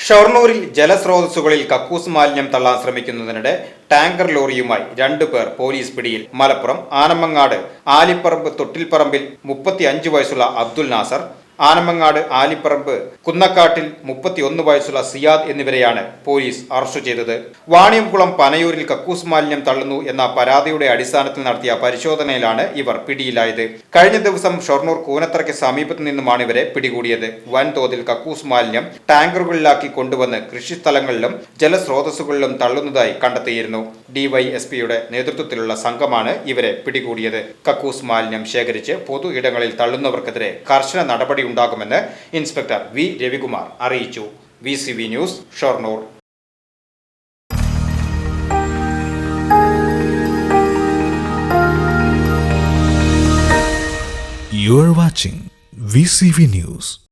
ഷൊർണൂരിൽ ജലസ്രോതസ്സുകളിൽ കക്കൂസ് മാലിന്യം തള്ളാൻ ശ്രമിക്കുന്നതിനിടെ ടാങ്കർ ലോറിയുമായി രണ്ടു പേർ പോലീസ് പിടിയിൽ. മലപ്പുറം ആനമങ്ങാട് ആലിപ്പറമ്പ് തൊട്ടിൽപ്പറമ്പിൽ മുപ്പത്തി വയസ്സുള്ള അബ്ദുൽ നാസർ ആനമങ്ങാട് ആലിപ്പറമ്പ് കുന്നക്കാട്ടിൽ മുപ്പത്തിയൊന്ന് വയസ്സുള്ള സിയാദ് എന്നിവരെയാണ് പോലീസ് അറസ്റ്റ് ചെയ്തത്. വാണിയംകുളം പനയൂരിൽ കക്കൂസ് മാലിന്യം തള്ളുന്നു എന്ന പരാതിയുടെ അടിസ്ഥാനത്തിൽ നടത്തിയ പരിശോധനയിലാണ് ഇവർ പിടിയിലായത്. കഴിഞ്ഞ ദിവസം ഷൊർണൂർ കൂനത്തറയ്ക്ക് സമീപത്തു നിന്നുമാണ് ഇവരെ പിടികൂടിയത്. വൻതോതിൽ കക്കൂസ് മാലിന്യം ടാങ്കറുകളിലാക്കി കൊണ്ടുവന്ന് കൃഷിസ്ഥലങ്ങളിലും ജലസ്രോതസ്സുകളിലും തള്ളുന്നതായി കണ്ടെത്തിയിരുന്നു. ഡിവൈഎസ്പിയുടെ നേതൃത്വത്തിലുള്ള സംഘമാണ് ഇവരെ പിടികൂടിയത്. കക്കൂസ് മാലിന്യം ശേഖരിച്ച് പൊതു ഇടങ്ങളിൽ തള്ളുന്നവർക്കെതിരെ കർശന നടപടിയുണ്ടാകുമെന്ന് ഇൻസ്പെക്ടർ വി രവികുമാർ അറിയിച്ചു V C V news Shoranur You are watching VCV News.